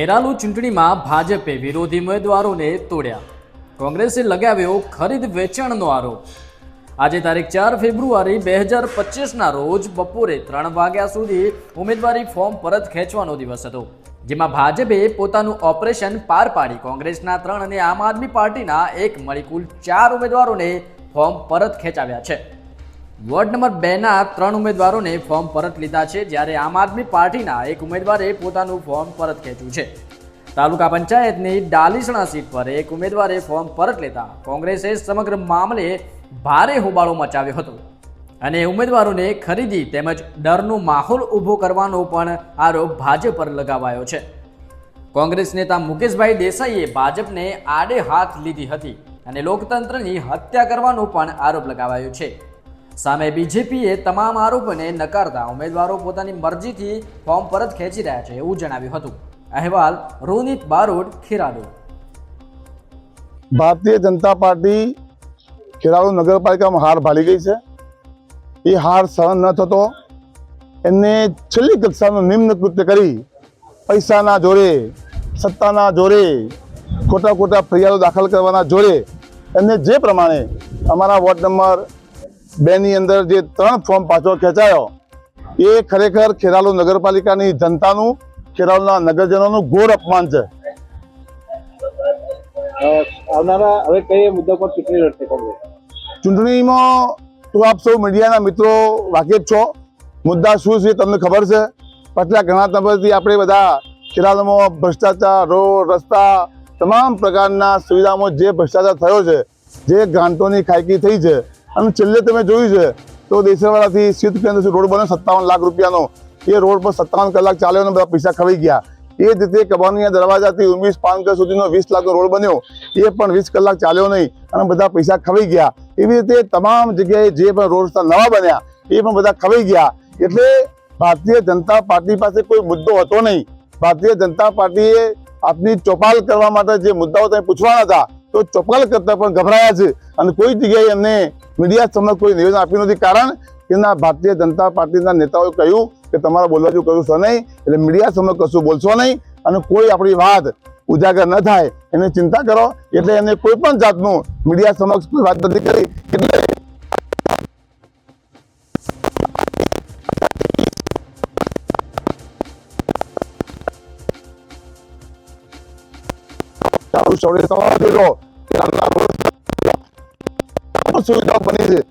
ખેરાલુ ચૂંટણીમાં ભાજપે વિરોધી ઉમેદવારોને તોડ્યા. કોંગ્રેસે લગાવ્યો ખરીદ વેચાણનો આરોપ. આજે તારીખ ચાર ફેબ્રુઆરી બે હજાર પચીસના રોજ બપોરે ત્રણ વાગ્યા સુધી ઉમેદવારી ફોર્મ પરત ખેંચવાનો દિવસ હતો, જેમાં ભાજપે પોતાનું ઓપરેશન પાર પાડી કોંગ્રેસના ત્રણ અને આમ આદમી પાર્ટીના એક મળી કુલ ચાર ઉમેદવારોને ફોર્મ પરત ખેંચાવ્યા છે. વોર્ડ નંબર બેના ત્રણ ઉમેદવારોને ફોર્મ પરત લીધા છે જ્યારે આમ આદમી પાર્ટીના એક ઉમેદવારે પોતાનું ફોર્મ પરત ખેંચ્યું છે. તાલુકા પંચાયતની ડાલીસણા સીટ પર એક ઉમેદવારે ફોર્મ પરત લેતા કોંગ્રેસે સમગ્ર મામલે ભારે હોબાળો મચાવ્યો હતો. અને ઉમેદવારોને ખરીદી તેમજ ડરનો માહોલ ઊભો કરવાનો પણ આરોપ ભાજપ પર લગાવાયો છે. કોંગ્રેસ નેતા મુકેશભાઈ દેસાઈએ ભાજપને આડે હાથ લીધી હતી અને લોકતંત્રની હત્યા કરવાનો પણ આરોપ લગાવાયો છે. સામે બીજેપીએ તમામ આરોપોને નકારતા ઉમેદવારો પોતાની મરજીથી ફોર્મ પરત ખેંચી રહ્યા છે એવું જણાવ્યું હતું. અહેવાલ રોનિત બારોડ ખેરાલુ ભારતીય જનતા પાર્ટી ખેરાલુ નગરપાલિકામાં હાર ભાલી ગઈ છે. એ હાર સહન ન થતો એમને છેલ્લી કક્ષાનું નિમ્ન કૃત્ય કરી પૈસાના જોરે, સત્તાના જોરે, ખોટા ખોટા ફરિયાદો દાખલ કરવાના જોરે એમને જે પ્રમાણે અમારા વોર્ડ નંબર બેની અંદર જે ત્રણ ફોર્મ પાછો ખેંચાયો એ ખરેખર ખેરાલુ નગરપાલિકાની જનતાનું ખેરાલુના નગરજનોનું ઘોર અપમાન છે. આવનારા હવે કઈ મુદ્દા પર ચૂંટણી લડશે ચૂંટણીમાં તો આપ સૌ મીડિયાના મિત્રો વાકેફ છો. મુદ્દા શું છે તમને ખબર છે. પાછલા ઘણા સમયથી આપણે બધા ખેરાલુમાં ભ્રષ્ટાચાર રોડ રસ્તા તમામ પ્રકારના સુવિધામાં જે ભ્રષ્ટાચાર થયો છે જે ગ્રાન્ટોની ખાયકી થઈ છે અને છેલ્લે તમે જોયું છે, તો દેશવાળાથી સિદ્ધ કેન્દ્ર રોડ બન્યો? સત્તાવન લાખ રૂપિયાનો. એ રોડ પર સત્તાવન કલાક ચાલ્યો અને બધા પૈસા ખવાઈ ગયા. એ જ રીતે કબાનિયા દરવાજાથી ઉમેશ પાનકર સુધીનો વીસ લાખનો રોડ બન્યો. એ પણ વીસ કલાક ચાલ્યો નહીં અને બધા પૈસા ખવાઈ ગયા. એવી રીતે તમામ જગ્યાએ જે પણ રોડ નવા બન્યા, એ પણ બધા ખવાઈ ગયા. એટલે ભારતીય જનતા પાર્ટી પાસે કોઈ મુદ્દો હતો નહીં. ભારતીય જનતા પાર્ટીએ આપની ચોપાલ કરવા માટે જે મુદ્દાઓ તમે પૂછવાના હતા તો ચોપાલ કરતા પણ ગભરાયા છે. અને કોઈ જગ્યાએ એમને મીડિયા સમક્ષ કોઈ નિવેદન આપ્યું નથી. કારણ કે ના ભારતીય જનતા પાર્ટીના નેતાઓએ કહ્યું કે તમારે બોલવા જેવું કશું છે નહીં. એટલે મીડિયા સમક્ષ કશું બોલશો નહીં. અને કોઈ આપણી વાત ઉજાગર ન થાય. એની ચિંતા કરો. એટલે એને કોઈ પણ જાતનું મીડિયા સમક્ષ કોઈ વાત નથી કરી. એટલે આટલા રોડ સુવિધાઓ બની છે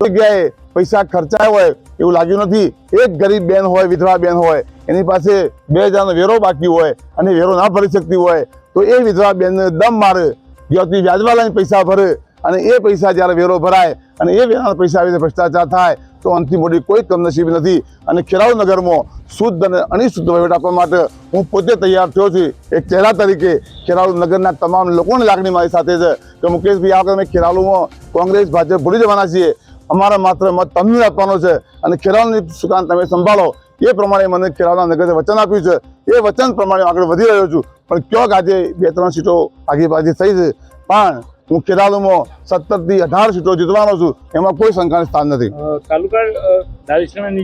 જગ્યાએ પૈસા ખર્ચાય હોય એવું લાગ્યું નથી એક ગરીબ બેન હોય વિધવા બેન હોય એની પાસે બે હજારનો વેરો બાકી હોય અને વેરો ના ભરી શકતી હોય તો એ વિધવા બેનને દમ મારે. જ્યાંથી વ્યાજવા લઈને પૈસા ભરે અને એ પૈસા જ્યારે વેરો ભરાય અને એ વેરાના પૈસા આવી રીતે ભ્રષ્ટાચાર થાય, તો અંતિમ મોટી કોઈ કમનસીબી નથી. અને ખેરાવ નગરમાં શુદ્ધ અને અનિશુદ્ધ વહીવટ આપવા માટે હું પોતે તૈયાર થયો છું. એક ચહેરા તરીકે ખેરાલુ નગરના તમામ લોકોની લાગણી મારી સાથે છે કે મુકેશભાઈ, આ વખતે અમે ખેરાલુમાં કોંગ્રેસ, ભાજપ ભૂલી જવાના છીએ. અમારા માત્ર મત તમને આપવાનો છે અને ખેરાલુની સુકાન તમે સંભાળો. એ પ્રમાણે મને ખેરાલુના નગરે વચન આપ્યું છે. એ વચન પ્રમાણે આગળ વધી રહ્યો છું. પણ ક્યાંક આજે બે ત્રણ સીટો આગી પાછી થઈ છે. પણ હું ખેરાલુમાં સત્તરથી અઢાર સીટો જીતવાનો છું એમાં કોઈ શંકાનું સ્થાન નથી. તાલુકા અ,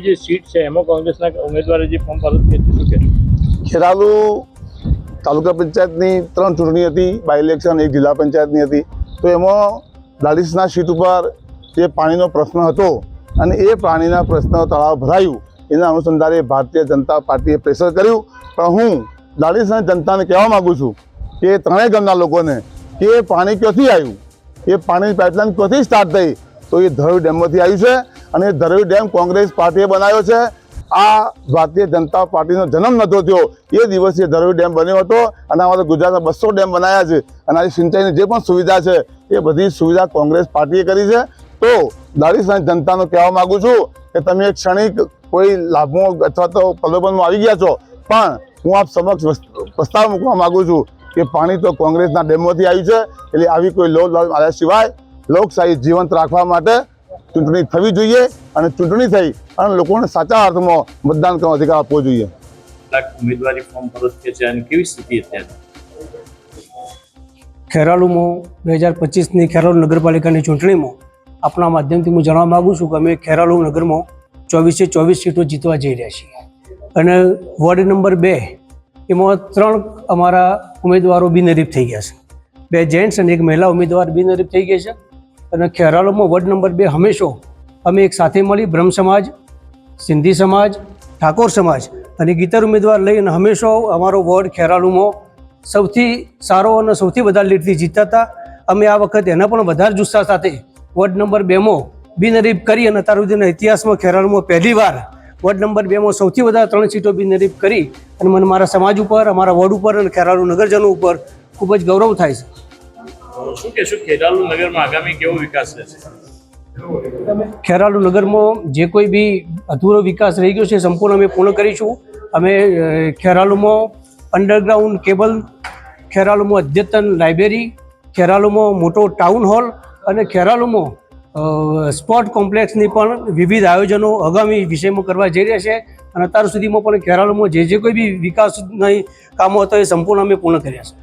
જે સીટ છે એમાં કોંગ્રેસના ઉમેદવારે જે ફોર્મ શું કે ખેરાલુ તાલુકા પંચાયતની ત્રણ ચૂંટણી હતી બાય ઇલેક્શન એક જિલ્લા પંચાયતની હતી. તો એમાં દાલિસના સીટ ઉપર જે પાણીનો પ્રશ્ન હતો અને એ પાણીના પ્રશ્ન તળાવ ભરાયું એના અનુસંધાને ભારતીય જનતા પાર્ટીએ પ્રેશર કર્યું. પણ હું દાડીસના જનતાને કહેવા માગું છું કે ત્રણેય ગામના લોકોને કે એ પાણી ક્યાંથી આવ્યું? એ પાણીની પાઇપલાઇન ક્યાંથી સ્ટાર્ટ થઈ? તો એ ધરોઈ ડેમમાંથી આવ્યું છે અને એ ધરોઈ ડેમ કોંગ્રેસ પાર્ટીએ બનાવ્યો છે. આ ભારતીય જનતા પાર્ટીનો જન્મ નહોતો થયો. એ દિવસે ધરોઈ ડેમ બન્યો હતો અને અમારા ગુજરાતમાં બસો ડેમ બનાવ્યા છે અને આ સિંચાઈની જે પણ સુવિધા છે, એ બધી સુવિધા કોંગ્રેસ પાર્ટીએ કરી છે. તો દારિસાની જનતાનો કહેવા માગું છું કે તમે એક ક્ષણિક કોઈ લાભમાં અથવા તો પ્રલોભનમાં આવી ગયા છો. પણ હું આપ સમક્ષ પ્રસ્તાવ મૂકવા માગું છું કે પાણી તો કોંગ્રેસના ડેમોથી આવ્યું છે એટલે આવી કોઈ લો આવ્યા સિવાય લોકશાહી જીવંત રાખવા માટે ચૂંટણી થવી જોઈએ અને ચૂંટણી થઈ અને લોકોને સાચા અર્થમાં મતદાન કરવાનો અધિકાર આપવો જોઈએ. ઉમેદવારી ફોર્મ પરત છે અને કેવી સ્થિતિ અત્યારે? ખેરાલુમાં બે હજાર પચીસની ખેરાલુ નગરપાલિકાની ચૂંટણીમાં આપણા માધ્યમથી હું જણાવવા માગું છું કે અમે ખેરાલુ નગરમાં ચોવીસે ચોવીસ સીટો જીતવા જઈ રહ્યા છીએ. અને વોર્ડ નંબર બે એમાં ત્રણ અમારા ઉમેદવારો બિનહરીફ થઈ ગયા છે. બે જેન્ટ્સ અને એક મહિલા ઉમેદવાર બિનહરીફ થઈ ગઈ છે અને ખેરાલુમાં વોર્ડ નંબર બે હંમેશો અમે એક સાથે મળી બ્રહ્મ સમાજ, સિંધી સમાજ, ઠાકોર સમાજ અને ગીતર ઉમેદવાર લઈને હંમેશો અમારો વોર્ડ ખેરાલુમાં સૌથી સારો અને સૌથી વધારે લીડથી જીતતા હતા અમે આ વખતે એના પણ વધારે જુસ્સા સાથે વોર્ડ નંબર બેમાં બિનહરીફ કરી અને અત્યાર સુધીના ઇતિહાસમાં ખેરાલુમાં પહેલી વાર વોર્ડ નંબર બેમાં સૌથી વધારે ત્રણ સીટો બિનહરીફ કરી અને મને મારા સમાજ ઉપર અમારા વોર્ડ ઉપર અને ખેરાલુ નગરજનો ઉપર ખૂબ જ ગૌરવ થાય છે. શું કહેશો ખેરાલુ નગરમાં આગામી કેવો વિકાસ રહેશે? ખેરાલુ નગરમાં જે કોઈ બી અધૂરો વિકાસ રહી ગયો છે સંપૂર્ણ અમે પૂર્ણ કરીશું. અમે ખેરાલુમાં અંડરગ્રાઉન્ડ કેબલ ખેરાલુમાં અદ્યતન લાઇબ્રેરી ખેરાલુમાં મોટો ટાઉન હોલ અને ખેરાલુમાં સ્પોર્ટ કોમ્પ્લેક્સની પણ વિવિધ આયોજનો આગામી વિષયમાં કરવા જઈ રહ્યા છે અને અત્યાર સુધીમાં પણ ખેરાલુમાં જે જે કોઈ બી વિકાસના કામો હતા એ સંપૂર્ણ અમે પૂર્ણ કર્યા છે.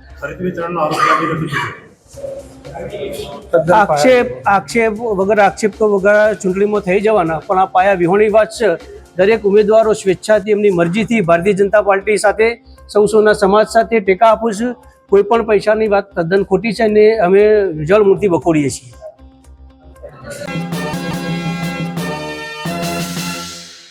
આક્ષેપ આક્ષેપ વગર આક્ષેપ તો વગર ચૂંટણીમાં થઈ જવાના પણ આ પાયા વિહોણી વાત છે. દરેક ઉમેદવારો સ્વેચ્છાથી એમની મરજીથી ભારતીય જનતા પાર્ટી સાથે સૌ સૌના સમાજ સાથે ટેકા આપું છું. કોઈ પણ પૈસાની વાત તદ્દન ખોટી છે ને અમે જળમૂર્તિ બખોડીએ છીએ. Thank you.